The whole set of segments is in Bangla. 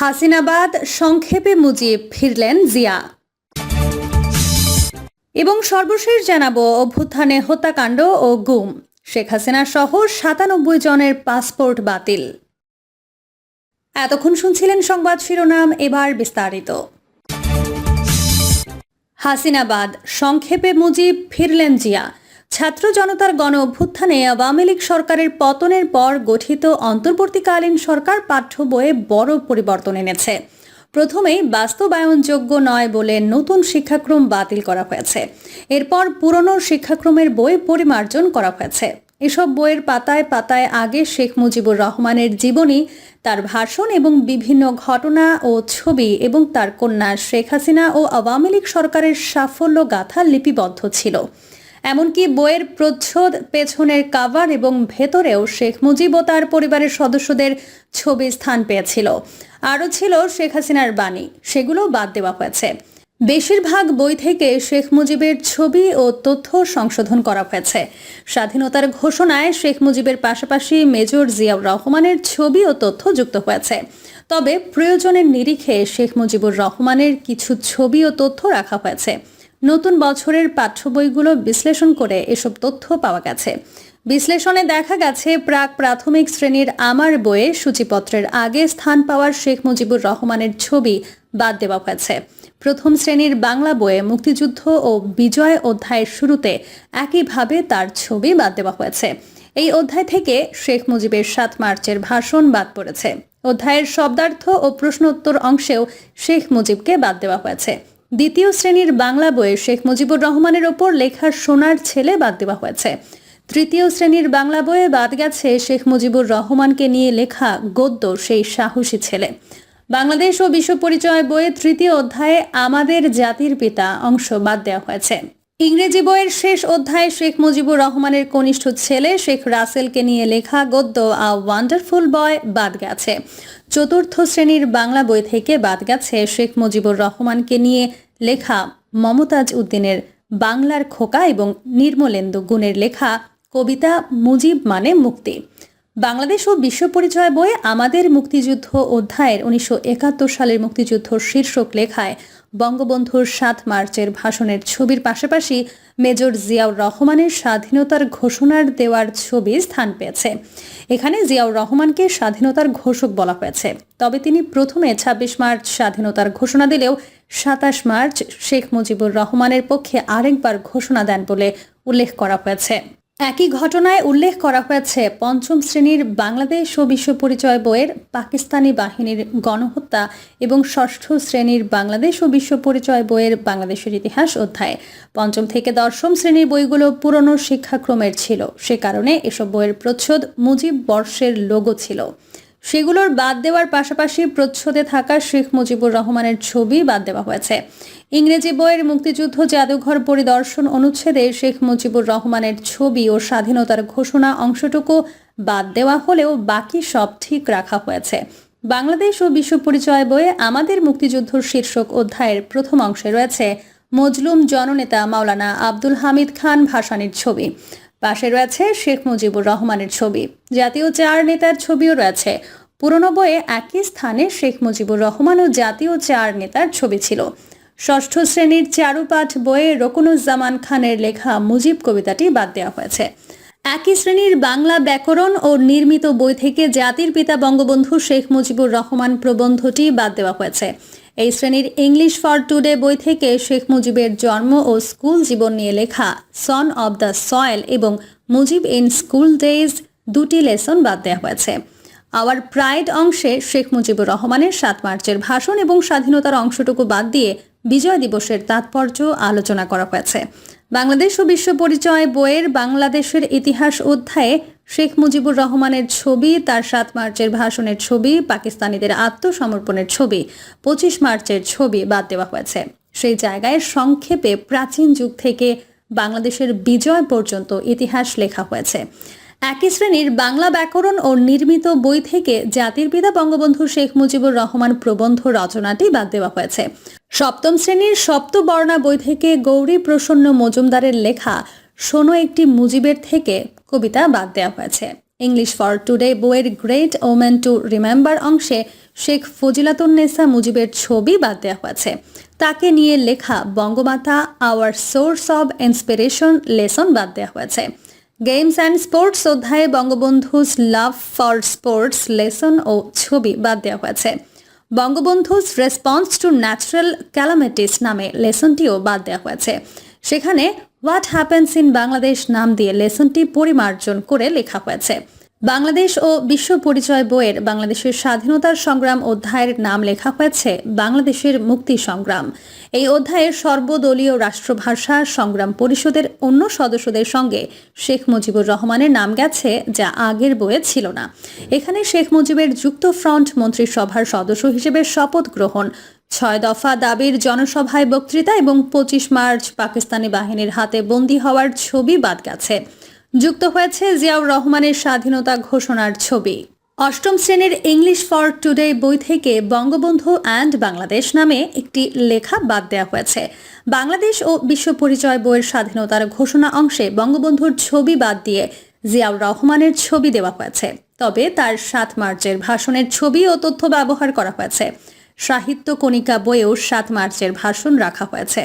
হাসিনাবাদ সংক্ষেপে মুজিব ফিরলেন জিয়া। এবং সর্বশেষ জানাব অভ্যুত্থানে হত্যাকাণ্ড ও গুম। শেখ হাসিনা সহ সাতানব্বই জনের পাসপোর্ট বাতিল। এতক্ষণ শুনছিলেন সংবাদ শিরোনাম, এবার বিস্তারিত। হাসিনাবাদ সংক্ষেপে মুজিব ফিরলেন জিয়া। ছাত্র জনতার গণ অভ্যুত্থানে আওয়ামী লীগ সরকারের পতনের পর গঠিত অন্তর্বর্তীকালীন সরকার পাঠ্য বইয়ে বড় পরিবর্তন এনেছে। প্রথমেই বাস্তবায়নযোগ্য নয় বলে নতুন শিক্ষাক্রম বাতিল করা হয়েছে। এরপর পুরনো শিক্ষাক্রমের বই পরিমার্জন করা হয়েছে। এসব বইয়ের পাতায় পাতায় আগে শেখ মুজিবুর রহমানের জীবনী, তার ভাষণ এবং বিভিন্ন ঘটনা ও ছবি এবং তার কন্যা শেখ হাসিনা ও আওয়ামী লীগ সরকারের সাফল্য গাথা লিপিবদ্ধ ছিল। এমনকি বইয়ের প্রচ্ছদ, পেছনের কাভার এবং ভেতরেও শেখ মুজিব ও তার পরিবারের সদস্যদের ছবি স্থান পেয়েছিল। আরও ছিল শেখ হাসিনার বাণী, সেগুলো বাদ দেওয়া হয়েছে। বেশিরভাগ বই থেকে শেখ মুজিবের ছবি ও তথ্য সংশোধন করা হয়েছে। স্বাধীনতার ঘোষণায় শেখ মুজিবের পাশাপাশি মেজর জিয়াউর রহমানের ছবি ও তথ্য যুক্ত হয়েছে। তবে প্রয়োজনের নিরিখে শেখ মুজিবুর রহমানের কিছু ছবি ও তথ্য রাখা হয়েছে। নতুন বছরের পাঠ্য বইগুলো বিশ্লেষণ করে এসব তথ্য পাওয়া গেছে। বিশ্লেষণে দেখা গেছে, প্রাক প্রাথমিক শ্রেণির আমার বইয়ে সূচিপত্রের আগে স্থান পাওয়ার শেখ মুজিবুর রহমানের ছবি বাদ দেওয়া হয়েছে। প্রথম শ্রেণির বাংলা বইয়ে মুক্তিযুদ্ধ ও বিজয় অধ্যায়ের শুরুতে একইভাবে তার ছবি বাদ দেওয়া হয়েছে। এই অধ্যায় থেকে শেখ মুজিবের সাত মার্চের ভাষণ বাদ পড়েছে। অধ্যায়ের শব্দার্থ ও প্রশ্নোত্তর অংশেও শেখ মুজিবকে বাদ দেওয়া হয়েছে। দ্বিতীয় শ্রেণির বাংলা বইয়ে শেখ মুজিবুর রহমানের ওপর লেখার সোনার ছেলে বাদ দেওয়া হয়েছে। তৃতীয় শ্রেণির বাংলা বইয়ে বাদ গেছে শেখ মুজিবুর রহমানকে নিয়ে লেখা গদ্য সেই সাহসী ছেলে। বাংলাদেশ ও বিশ্ব পরিচয় বইয়ে তৃতীয় অধ্যায়ে আমাদের জাতির পিতা অংশ বাদ দেওয়া হয়েছে। ইংরেজি বইয়ের শেষ অধ্যায়ে শেখ মুজিবুর রহমানের কনিষ্ঠ ছেলে শেখ রাসেলকে নিয়ে লেখা গদ্য আ ওয়ান্ডারফুল বয় বাদ গেছে। চতুর্থ শ্রেণির বাংলা বই থেকে বাদ গেছে শেখ মুজিবুর রহমানকে নিয়ে লেখা মমতাজ উদ্দিনের বাংলার খোকা এবং নির্মলেন্দু গুণের লেখা কবিতা মুজিব মানে মুক্তি। বাংলাদেশ ও বিশ্ব পরিচয় বইয়ে আমাদের মুক্তিযুদ্ধ অধ্যায়ের উনিশশো একাত্তর সালের মুক্তিযুদ্ধ শীর্ষক লেখায় বঙ্গবন্ধুর সাত মার্চের ভাষণের ছবির পাশাপাশি মেজর জিয়াউর রহমানের স্বাধীনতার ঘোষণার দেওয়ার ছবি স্থান পেয়েছে। এখানে জিয়াউর রহমানকে স্বাধীনতার ঘোষক বলা হয়েছে। তবে তিনি প্রথমে ২৬ মার্চ স্বাধীনতার ঘোষণা দিলেও সাতাশ মার্চ শেখ মুজিবুর রহমানের পক্ষে আরেকবার ঘোষণা দেন বলে উল্লেখ করা হয়েছে। একই ঘটনায় উল্লেখ করা হয়েছে, পঞ্চম শ্রেণির বাংলাদেশ ও বিশ্ব পরিচয় বইয়ের পাকিস্তানি বাহিনীর গণহত্যা এবং ষষ্ঠ শ্রেণির বাংলাদেশ ও বিশ্ব পরিচয় বইয়ের বাংলাদেশের ইতিহাস অধ্যায়ে। পঞ্চম থেকে দশম শ্রেণির বইগুলো পুরনো শিক্ষাক্রমের ছিল। সে কারণে এসব বইয়ের প্রচ্ছদ মুজিব বর্ষের লোগো ছিল। সেগুলোর বাদ দেওয়ার পাশাপাশি প্রচ্ছদে থাকা শেখ মুজিবুর রহমানের ছবি বাদ দেওয়া হয়েছে। ইংরেজি বইয়ের মুক্তিযুদ্ধ জাদুঘর পরিদর্শন অনুচ্ছেদে শেখ মুজিবুর রহমানের ছবি ও স্বাধীনতার ঘোষণা অংশটুকু বাদ দেওয়া হলেও বাকি সব ঠিক রাখা হয়েছে। বাংলাদেশ ও বিশ্ব পরিচয় বইয়ে আমাদের মুক্তিযুদ্ধ শীর্ষক অধ্যায়ের প্রথম অংশে রয়েছে মজলুম জননেতা মাওলানা আব্দুল হামিদ খান ভাসানির ছবি। পাশে রয়েছে শেখ মুজিবুর রহমানের ছবি। জাতীয় চার নেতার ছবিও রয়েছে। পুরনো বইয়ে একই স্থানে শেখ মুজিবুর রহমান ও জাতীয় চার নেতার ছবি ছিল। ষষ্ঠ শ্রেণির চারুপাঠ বইয়ে রকুনুজ্জামান খানের লেখা মুজিব কবিতাটি বাদ দেওয়া হয়েছে। একই শ্রেণির বাংলা ব্যাকরণ ও নির্মিত বই থেকে জাতির পিতা বঙ্গবন্ধু শেখ মুজিবুর রহমান প্রবন্ধটি বাদ দেওয়া হয়েছে। এই শ্রেণির ইংলিশ ফর টুডে বই থেকে শেখ মুজিবের জন্ম ও স্কুল জীবন নিয়ে লেখা সন অব দ্য সয়েল এবং মুজিব ইন স্কুল ডেজ দুটি লেসন বাদ দেওয়া হয়েছে। আওয়ার প্রাইড অংশে শেখ মুজিবুর রহমানের সাত মার্চের ভাষণ এবং স্বাধীনতার অংশটুকু বাদ দিয়ে বিজয় দিবসের তাৎপর্য আলোচনা করা হয়েছে। বাংলাদেশ ও বিশ্ব পরিচয় বইয়ের বাংলাদেশের ইতিহাস অধ্যায়ে শেখ মুজিবুর রহমানের ছবি, তার সাত মার্চের ভাষণের ছবি, পাকিস্তানিদের আত্মসমর্পণের ছবি, পঁচিশ মার্চের ছবি বাদ দেওয়া হয়েছে। সেই জায়গায় সংক্ষেপে প্রাচীন যুগ থেকে বাংলাদেশের বিজয় পর্যন্ত ইতিহাস লেখা হয়েছে। একই শ্রেণির বাংলা ব্যাকরণ ও নির্মিত বই থেকে জাতির পিতা বঙ্গবন্ধু শেখ মুজিবুর রহমান প্রবন্ধ রচনাটি বাদ দেওয়া হয়েছে। সপ্তম শ্রেণির সপ্তবর্ণা বই থেকে গৌরী প্রসন্ন মজুমদারের লেখা শোনো একটি মুজিবের থেকে কবিতা বাদ দেওয়া হয়েছে। ইংলিশ ফর টুডে বইয়ের গ্রেট ওমেন টু রিমেম্বার অংশে শেখ ফজিলাতুন্নেসা মুজিবের ছবি বাদ দেওয়া হয়েছে। তাকে নিয়ে লেখা Bangamata, our source of inspiration lesson বাদ দেওয়া হয়েছে। গেমস অ্যান্ড স্পোর্টস অধ্যায়ে Bangabandhu's love for sports lesson ও ছবি বাদ দেওয়া হয়েছে। Bangabandhu's response to natural calamities নামে লেসনটিও বাদ দেওয়া হয়েছে। সেখানে হোয়াট হ্যাপেন্স ইন বাংলাদেশ নাম দিয়ে লেসনটি পরিমার্জন করে লেখা হয়েছে। বাংলাদেশ ও বিশ্ব পরিচয় বইয়ের বাংলাদেশের স্বাধীনতার সংগ্রাম অধ্যায়ের নাম লেখা হয়েছে বাংলাদেশের মুক্তি সংগ্রাম। এই অধ্যায়ে সর্বদলীয় রাষ্ট্রভাষা সংগ্রাম পরিষদের অন্য সদস্যদের সঙ্গে শেখ মুজিবুর রহমানের নাম গেছে, যা আগের বইয়ে ছিল না। এখানে শেখ মুজিবের যুক্ত ফ্রন্ট মন্ত্রিসভার সদস্য হিসেবে শপথ গ্রহণ, ছয় দফা দাবির জনসভায় বক্তৃতা এবং পঁচিশ মার্চ পাকিস্তানি বাহিনীর হাতে বন্দী হওয়ার ছবি বাদ গেছে। যুক্ত হয়েছে জিয়াউর রহমানের স্বাধীনতা ঘোষণার ছবি। অষ্টম শ্রেণির ইংলিশ ফর টুডে বই থেকে বঙ্গবন্ধু অ্যান্ড বাংলাদেশ নামে একটি লেখা বাদ দেওয়া হয়েছে। বাংলাদেশ ও বিশ্ব পরিচয় বইয়ের স্বাধীনতার ঘোষণা অংশে বঙ্গবন্ধুর ছবি বাদ দিয়ে জিয়াউর রহমানের ছবি দেওয়া হয়েছে। তবে তার সাত মার্চের ভাষণের ছবি ও তথ্য ব্যবহার করা হয়েছে। সাহিত্য কণিকা বইয়েও সাত মার্চের ভাষণ রাখা হয়েছে।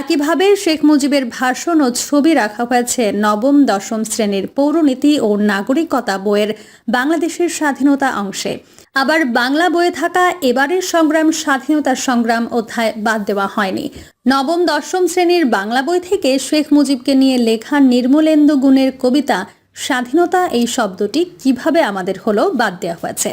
একইভাবে শেখ মুজিবের ভাষণ ও ছবি রাখা হয়েছে নবম, দশম শ্রেণির পৌরনীতি ও নাগরিকতা বইয়ের বাংলাদেশের স্বাধীনতা অংশে। আবার বাংলা বইয়ে থাকা এবারের সংগ্রাম স্বাধীনতার সংগ্রাম অধ্যায় বাদ দেওয়া হয়নি। নবম, দশম শ্রেণির বাংলা বই থেকে শেখ মুজিবকে নিয়ে লেখা নির্মলেন্দু গুণের কবিতা, স্বাধীনতা এই শব্দটি কীভাবে আমাদের হলো বাদ দেওয়া হয়েছে?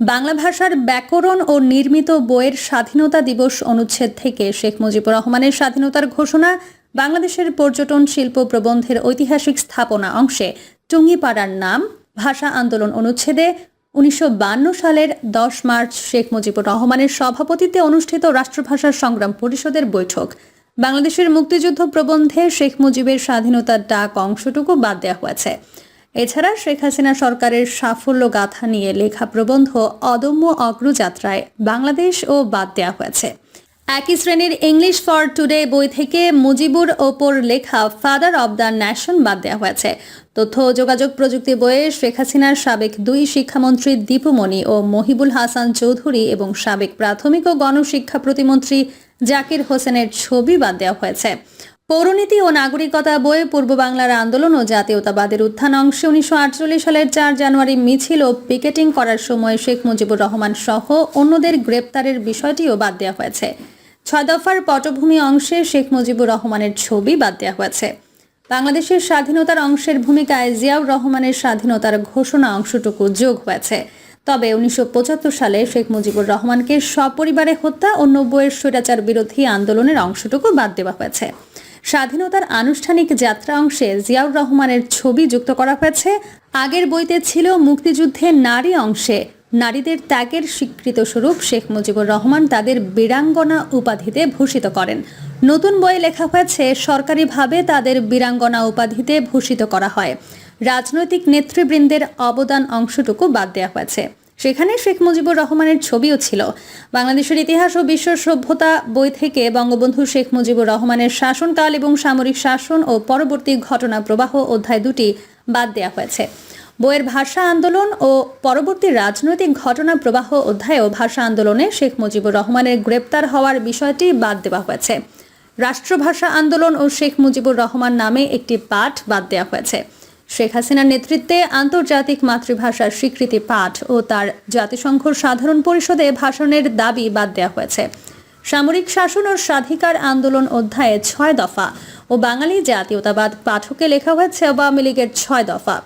বাংলা ভাষার ব্যাকরণ ও নির্মিত বইয়ের স্বাধীনতা দিবস অনুচ্ছেদ থেকে শেখ মুজিবুর রহমানের স্বাধীনতার ঘোষণা বাংলাদেশের পর্যটন শিল্প প্রবন্ধের ঐতিহাসিক স্থাপনা অংশে টুঙ্গিপাড়ার নাম ভাষা আন্দোলন অনুচ্ছেদে উনিশশো সালের দশ মার্চ শেখ মুজিবুর রহমানের সভাপতিত্বে অনুষ্ঠিত রাষ্ট্রভাষা সংগ্রাম পরিষদের বৈঠক। বাংলাদেশের মুক্তিযুদ্ধ প্রবন্ধে শেখ মুজিবের স্বাধীনতার ডাক অংশটুকু বাদ দেওয়া হয়েছে। এছাড়া শেখ হাসিনা সরকারের সাফল্য গাথা নিয়ে লেখা প্রবন্ধ অদম্য অগ্রযাত্রায় বাংলাদেশ ও বাদ দেওয়া হয়েছে। একই শ্রেণির ইংলিশ ফর টুডে বই থেকে মুজিবুর ওপর লেখা ফাদার অব দ্য ন্যাশন বাদ দেওয়া হয়েছে। তথ্য যোগাযোগ প্রযুক্তি বইয়ে শেখ হাসিনার সাবেক দুই শিক্ষামন্ত্রী দীপুমণি ও মহিবুল হাসান চৌধুরী এবং সাবেক প্রাথমিক ও গণশিক্ষা প্রতিমন্ত্রী জাকির হোসেনের ছবি বাদ দেওয়া হয়েছে। পৌরনীতি ও নাগরিকতা বইয়ে পূর্ব বাংলার আন্দোলন ও জাতীয়তাবাদের উত্থান অংশে উনিশশো আটচল্লিশ সালের চার জানুয়ারি মিছিল ও পিকেটিং করার সময় শেখ মুজিবুর রহমান সহ অন্যদের গ্রেপ্তারের বিষয়টিও বাদ দেওয়া হয়েছে। ছয় দফার পটভূমি অংশে শেখ মুজিবুর রহমানের ছবি বাদ দেওয়া হয়েছে। বাংলাদেশের স্বাধীনতার অংশের ভূমিকায় জিয়াউর রহমানের স্বাধীনতার ঘোষণা অংশটুকু যোগ হয়েছে। তবে উনিশশো পঁচাত্তর সালে শেখ মুজিবুর রহমানকে সপরিবারে হত্যা ও নব্বইয়ের স্বৈরাচার বিরোধী আন্দোলনের অংশটুকু বাদ দেওয়া হয়েছে। স্বাধীনতার আনুষ্ঠানিক যাত্রা অংশে জিয়াউর রহমানের ছবি যুক্ত করা হয়েছে। আগের বইতে ছিল মুক্তিযুদ্ধের নারী অংশে। নারীদের ত্যাগের স্বীকৃত স্বরূপ শেখ মুজিবুর রহমান তাদের বীরাঙ্গনা উপাধিতে ভূষিত করেন। নতুন বইয়ে লেখা হয়েছে, সরকারিভাবে তাদের বীরাঙ্গনা উপাধিতে ভূষিত করা হয়। রাজনৈতিক নেতৃবৃন্দের অবদান অংশটুকু বাদ দেওয়া হয়েছে। সেখানে শেখ মুজিবুর রহমানের ছবিও ছিল। বাংলাদেশের ইতিহাস ও বিশ্ব সভ্যতা বই থেকে বঙ্গবন্ধু শেখ মুজিবুর রহমানের শাসনকাল এবং সামরিক শাসন ও পরবর্তী ঘটনা প্রবাহ অধ্যায় দুটি বাদ দেওয়া হয়েছে। বইয়ের ভাষা আন্দোলন ও পরবর্তী রাজনৈতিক ঘটনা প্রবাহ অধ্যায়েও ভাষা আন্দোলনে শেখ মুজিবুর রহমানের গ্রেপ্তার হওয়ার বিষয়টি বাদ দেওয়া হয়েছে। রাষ্ট্রভাষা আন্দোলন ও শেখ মুজিবুর রহমান নামে একটি পাঠ বাদ দেওয়া হয়েছে। শেখ হাসিনার নেতৃত্বে আন্তর্জাতিক মাতৃভাষার স্বীকৃতি পাঠ ও তার জাতিসংঘ সাধারণ পরিষদে ভাষণের দাবি বাদ দেওয়া হয়েছে। সামরিক শাসন ও স্বাধিকার আন্দোলন অধ্যায়ে ছয় দফা ও বাঙালি জাতীয়তাবাদ পাঠকে লেখা হয়েছে আওয়ামী লীগের ছয় দফা।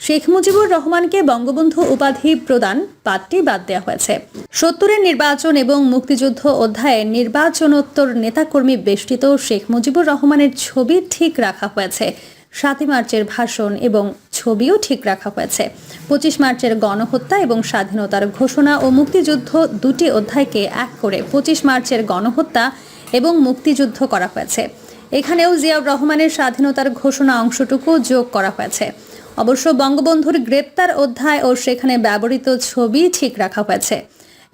শেখ মুজিবুর রহমানকে বঙ্গবন্ধু উপাধি প্রদান পাঠটি বাদ দেওয়া হয়েছে। সত্তরের নির্বাচন এবং মুক্তিযুদ্ধ অধ্যায়ে নির্বাচনোত্তর নেতাকর্মী বেষ্টিত শেখ মুজিবুর রহমানের ছবি ঠিক রাখা হয়েছে। সাতই মার্চের ভাষণ এবং ছবিও ঠিক রাখা হয়েছে। পঁচিশ মার্চের গণহত্যা এবং স্বাধীনতার ঘোষণা ও মুক্তিযুদ্ধ দুটি অধ্যায়কে এক করে পঁচিশ মার্চের গণহত্যা এবং মুক্তিযুদ্ধ করা হয়েছে। এখানেও জিয়াউর রহমানের স্বাধীনতার ঘোষণা অংশটুকু যোগ করা হয়েছে। অবশ্য বঙ্গবন্ধুর গ্রেপ্তার অধ্যায় ও সেখানে ব্যবহৃত ছবি ঠিক রাখা হয়েছে।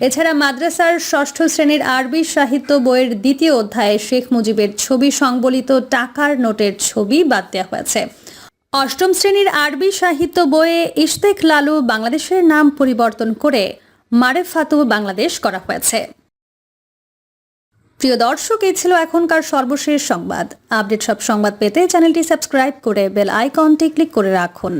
এছাড়া মাদ্রাসার ষষ্ঠ শ্রেণির আরবি সাহিত্য বইয়ের দ্বিতীয় অধ্যায়ে শেখ মুজিবের ছবি সংবলিত টাকার নোটের ছবি বাদ দেওয়া হয়েছে। অষ্টম শ্রেণির আরবি সাহিত্য বইয়ে ইশতেক লালু বাংলাদেশের নাম পরিবর্তন করে মারেফাতু বাংলাদেশ করা হয়েছে। প্রিয় দর্শক, এই ছিল এখনকার সর্বশেষ সংবাদ। আপডেট সব সংবাদ পেতে চ্যানেলটি সাবস্ক্রাইব করে বেল আইকনটি ক্লিক করে রাখুন।